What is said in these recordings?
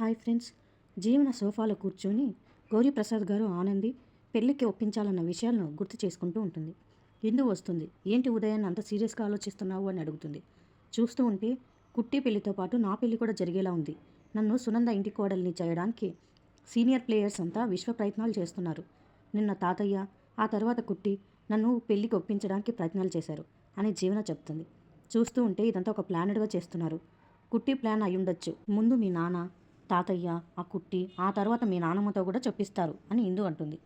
Hi friends. జీవన సోఫాలో కూర్చొని గౌరీప్రసాద్ గారు ఆనంది పెళ్ళికి ఒప్పించాలన్న విషయాలను గుర్తు చేసుకుంటూ ఉంటుంది. ఇందు వస్తుంది? ఏంటి ఉదయాన్ని అంత సీరియస్గా ఆలోచిస్తున్నావు అని అడుగుతుంది. చూస్తూ ఉంటే కుట్టి పెళ్ళితో పాటు నా పెళ్ళి కూడా జరిగేలా ఉంది. నన్ను సునంద ఇంటి కోడల్ని చేయడానికి సీనియర్ ప్లేయర్స్ అంతా విశ్వ ప్రయత్నాలు చేస్తున్నారు. నిన్న తాతయ్య ఆ తర్వాత కుట్టి నన్ను పెళ్ళికి ఒప్పించడానికి ప్రయత్నాలు చేశారు అని జీవన చెప్తుంది. చూస్తూ ఉంటే ఇదంతా ఒక ప్లానెడ్గా చేస్తున్నారు. కుట్టి ప్లాన్ అయి ఉండొచ్చు ముందు మీ నాన్న తాతయ్య ఆ కుట్టి ఆ తర్వాత మీ నాన్నమ్మతో కూడా చెప్పిస్తారు అని ఇందు అంటుంది.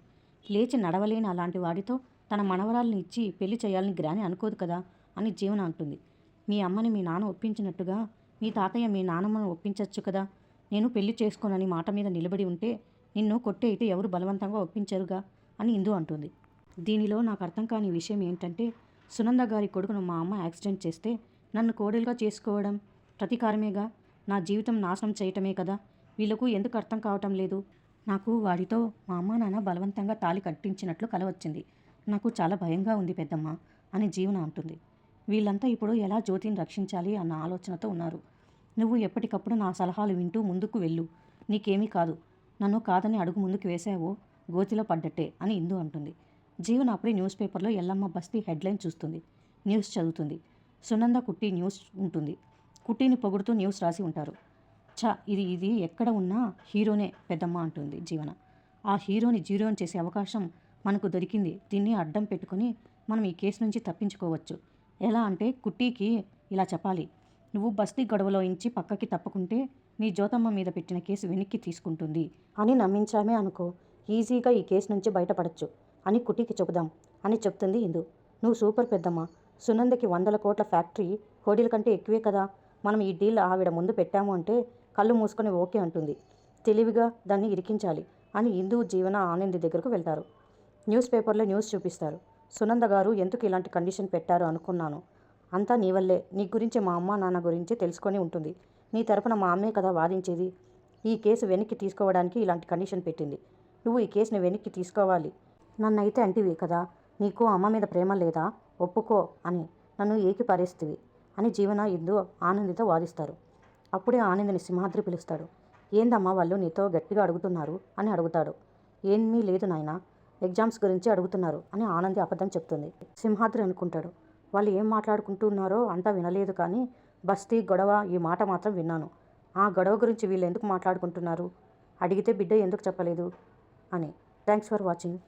లేచి నడవలేని అలాంటి వాడితో తన మనవరాల్ని ఇచ్చి పెళ్ళి చేయాలని గ్రాని అనుకోదు కదా అని జీవన అంటుంది. మీ అమ్మని మీ నాన్న ఒప్పించినట్టుగా మీ తాతయ్య మీ నాన్నమ్మను ఒప్పించవచ్చు కదా? నేను పెళ్ళి చేసుకోనని మాట మీద నిలబడి ఉంటే నిన్ను కొట్టేయితే ఎవరు బలవంతంగా ఒప్పించరుగా? అని ఇందు అంటుంది. దీనిలో నాకు అర్థం కాని విషయం ఏంటంటే సునంద గారి కొడుకును మా అమ్మ యాక్సిడెంట్ చేస్తే నన్ను కోడలుగా చేసుకోవడం ప్రతీకారమేగా? నా జీవితం నాశనం చేయటమే కదా? వీళ్ళకు ఎందుకు అర్థం కావటం లేదు. నాకు వాడితో మా అమ్మ నాన్న బలవంతంగా తాళి కట్టించినట్లు కల వచ్చింది. నాకు చాలా భయంగా ఉంది పెద్దమ్మ అని జీవన అంటుంది. వీళ్ళంతా ఇప్పుడు ఎలా జ్యోతిని రక్షించాలి అన్న ఆలోచనతో ఉన్నారు. నువ్వు ఎప్పటికప్పుడు నా సలహాలు వింటూ ముందుకు వెళ్ళు. నీకేమీ కాదు. నన్ను కాదని అడుగు ముందుకు వేసావో గోతిలో పడ్డట్టే అని ఇందు అంటుంది. జీవన అప్పుడే న్యూస్ పేపర్లో ఎల్లమ్మ బస్తీ హెడ్లైన్ చూస్తుంది. న్యూస్ చదువుతుంది. సునంద కుట్టి న్యూస్ ఉంటుంది. కుట్టిని పొగుడుతూ న్యూస్ రాసి ఉంటారు. చ ఇది ఇది ఎక్కడ ఉన్నా హీరోనే పెద్దమ్మ అంటుంది జీవన. ఆ హీరోని జీరోని చేసే అవకాశం మనకు దొరికింది. దీన్ని అడ్డం పెట్టుకుని మనం ఈ కేసు నుంచి తప్పించుకోవచ్చు. ఎలా అంటే కుట్టీకి ఇలా చెప్పాలి. నువ్వు బస్తీ గొడవలో ఇంచి పక్కకి తప్పుకుంటే నీ జ్యోతమ్మ మీద పెట్టిన కేసు వెనక్కి తీసుకుంటుంది అని నమ్మించామే అనుకో ఈజీగా ఈ కేసు నుంచి బయటపడచ్చు అని కుటీకి చెబుదాం అని చెప్తుంది ఇందు. నువ్వు సూపర్ పెద్దమ్మ. సునందకి వందల కోట్ల ఫ్యాక్టరీ హోడీల కంటే ఎక్కువే కదా. మనం ఈ డీల్ ఆవిడ ముందు పెట్టాము అంటే కళ్ళు మూసుకొని ఓకే అంటుంది. తెలివిగా దాన్ని ఇరికించాలి అని హిందూ జీవన ఆనంది దగ్గరకు వెళ్తారు. న్యూస్ పేపర్లో న్యూస్ చూపిస్తారు. సునంద గారు ఎందుకు ఇలాంటి కండిషన్ పెట్టారు అనుకున్నాను. అంతా నీ వల్లే. నీ గురించి మా అమ్మ నాన్న గురించి తెలుసుకొని ఉంటుంది. నీ తరపున మా అమ్మే కదా వాదించేది. ఈ కేసు వెనక్కి తీసుకోవడానికి ఇలాంటి కండిషన్ పెట్టింది. నువ్వు ఈ కేసుని వెనక్కి తీసుకోవాలి. నన్నైతే అంటివి కదా. నీకు అమ్మ మీద ప్రేమ లేదా? ఒప్పుకో అని. నన్ను ఏకి పారేస్తివి అని జీవన ఇందు ఆనందితో వాదిస్తారు. అప్పుడే ఆనందిని సింహాద్రి పిలుస్తాడు. ఏందమ్మా వాళ్ళు నీతో గట్టిగా అడుగుతున్నారు? అని అడుగుతాడు. ఏమీ లేదు నాయన ఎగ్జామ్స్ గురించి అడుగుతున్నారు అని ఆనంది అబద్ధం చెప్తుంది. సింహాద్రి అనుకుంటాడు. వాళ్ళు ఏం మాట్లాడుకుంటున్నారో అంతా వినలేదు కానీ బస్తీ గొడవ ఈ మాట మాత్రం విన్నాను. ఆ గొడవ గురించి వీళ్ళు ఎందుకు మాట్లాడుకుంటున్నారు? అడిగితే బిడ్డ ఎందుకు చెప్పలేదు? అని. Thanks for watching.